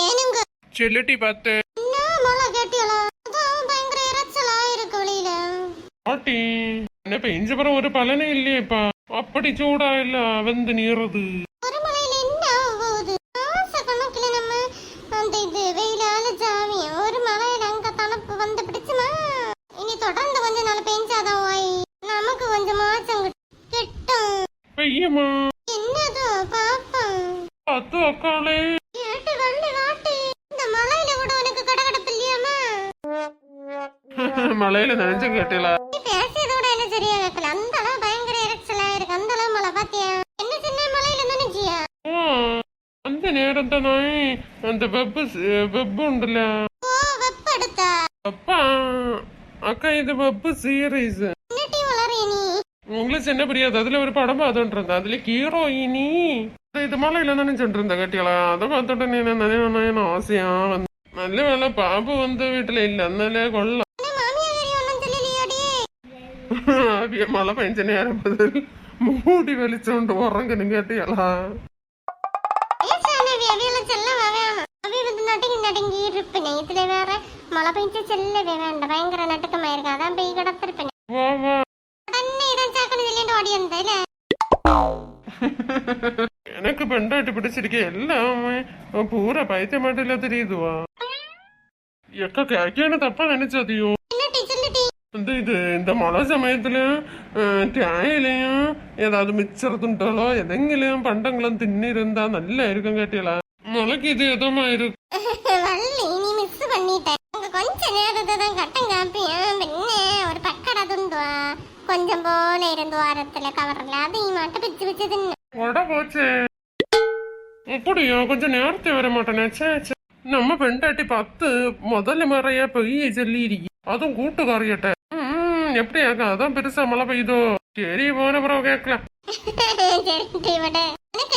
ஏனுங்க? செல்லுட்டி பார்த்து. பாட்டி பெஞ்ச பிறகு ஒரு பலனே இல்லையேப்பா அப்படி சூடா இல்ல வந்து நீறது. ஒரு மழையில என்ன ஆக மழையில நினைச்சு கேட்டீங்களா? நீ பேசியதோட என்ன சரியா கேட்கல? அந்த அளவு பயங்கர இறைச்சலா இருக்கு. அந்த அளவு மழை பாத்தியா? என்ன சின்ன மழையில நினைச்சியா? ஆ, அந்த நேரம் தானே. அந்த வெப்பு வெப்பு உண்டுல. ஓ வெப்படுத்தா அப்பா அக்கா இது வெப்பு சீரீஸ் உங்களுக்கு என்ன புரியாது அதுல ஒரு படம் பார்த்துட்டு இருந்தேன். அதுல ஹீரோயினி இது நினைச்சிட்டு கட்டியலா அதை பார்த்துட்டு நீ என்ன ஆசையா வந்து? நல்ல வேலை பாபு வந்து வீட்டுல இல்ல அதனால கொள்ளலாம் ആദ്യമുള്ള പെൻഷനുകാരെ മൂടി വലിച്ചുകൊണ്ട് ഉറങ്ങനും കേട്ടിയാളാ. വേണ്ട. എനക്ക് പെണ്ടായിട്ട് പിടിച്ചിരിക്കുക എല്ലാം പൂര പൈത്യമായിട്ടില്ലാത്ത രീതിവാ. ഒക്കെ കാക്കിയാണ് തപ്പ നനച്ചതിയോ வந்து இது இந்த மழை சமயத்துல அஹ், தேயிலையும் ஏதாவது மிச்சறதுண்டோ எதெங்கிலும் பண்டங்களும் தின்னிருந்தா நல்லா இருக்கும் கேட்டியலா? மழைக்கு இது எதமா இருக்கு வள்ளி நீ மிஸ் பண்ணிட்ட. உங்க கொஞ்ச நேரத்தை தான் கட்டம் காப்பியான் பின்ன ஒரு பக்கடா துண்டுவா? கொஞ்சம் நேரத்தை வர மாட்டேனே. ச்சே, ச்சே. நம்ம பெண்டாட்டி பத்து முதல்ல முறைய பெய்ய சொல்லிருக்கி. அதுவும் கூட்டுக்காரியிட்ட. ம், எப்படியாக்கா அதான் பெருசா மழை பெய்யுதோ சரி போன பிறகு கேட்கலாம்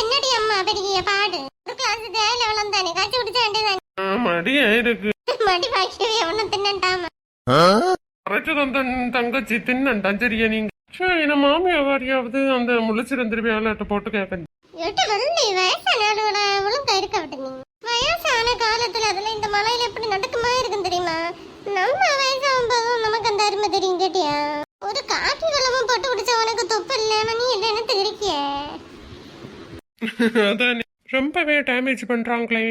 என்னடி அம்மா பெரிய பாடு கிளாஸ் தேயில வளர்ந்தானே காய்ச்சி குடிச்ச மடியா இருக்கு மடி பாக்கியவே ஒன்னும் தின்னண்டாம கரெக்டு தான் தன் தங்கச்சி தின்னண்டான் சரியா நீங்க சரி நம்ம மாமியாவாரியாவது அந்த முழிச்சிருந்திருப்பி விளையாட்டு போட்டு கேட்க எட்டு வள்ளி வயசான ஆளுகளை ஒழுங்கா இருக்க விட்டு நீ வயசான காலத்துல அதுல இந்த மலையில எப்படி நடக்குமா இருக்கும் தெரியுமா நம்ம நமக்கு அந்த அருமை தெரியும் கேட்டியா? ஒரு காக்கி வெள்ளமும் போட்டு குடிச்ச உனக்கு தொப்பு இல்லைன்னா நீ என்ன தெரிக்கிய அதான் ரொம்பவே டேமேஜ் பண்றாங்களே.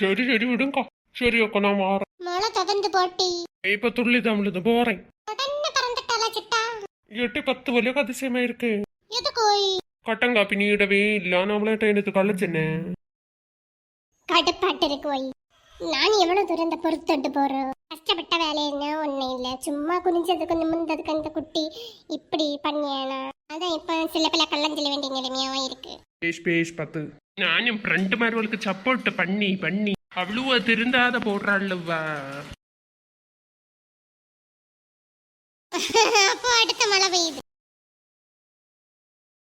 சரி சரி விடுங்க சரி அக்கா நான் மாறேன் மழை தகந்து போட்டி. இப்ப துள்ளி தமிழுது போறேன். உடனே பறந்துட்டாளா சிட்டா? எட்டு பத்து வரைக்கும் அதிசயமா இருக்கு. எது கோய் கட்டங்காப்பி நீடவே இல்ல. நம்மள எனக்கு கழிச்சென்ன கடுப்பாட்டு இருக்கு நான் எவ்வளவு தூரம் இந்த பொறுத்தொட்டு போறோம்? கஷ்டப்பட்ட வேலை என்ன? ஒண்ணும் இல்ல. சும்மா குனிஞ்சதுக்கு நிமிர்ந்ததுக்கு அந்த குட்டி இப்படி பண்ணியானா? அதான் இப்ப சில பல கள்ளஞ்சொல்ல வேண்டிய நிலைமையாவும் இருக்கு. பேஷ் பேஷ் பத்து. நானும் ஃப்ரெண்ட் மார்களுக்கு சப்போர்ட் பண்ணி பண்ணி. அவ்வளவு திருந்தாத போடுறாள்வா அப்போ அடுத்த மழை பெய்யுது.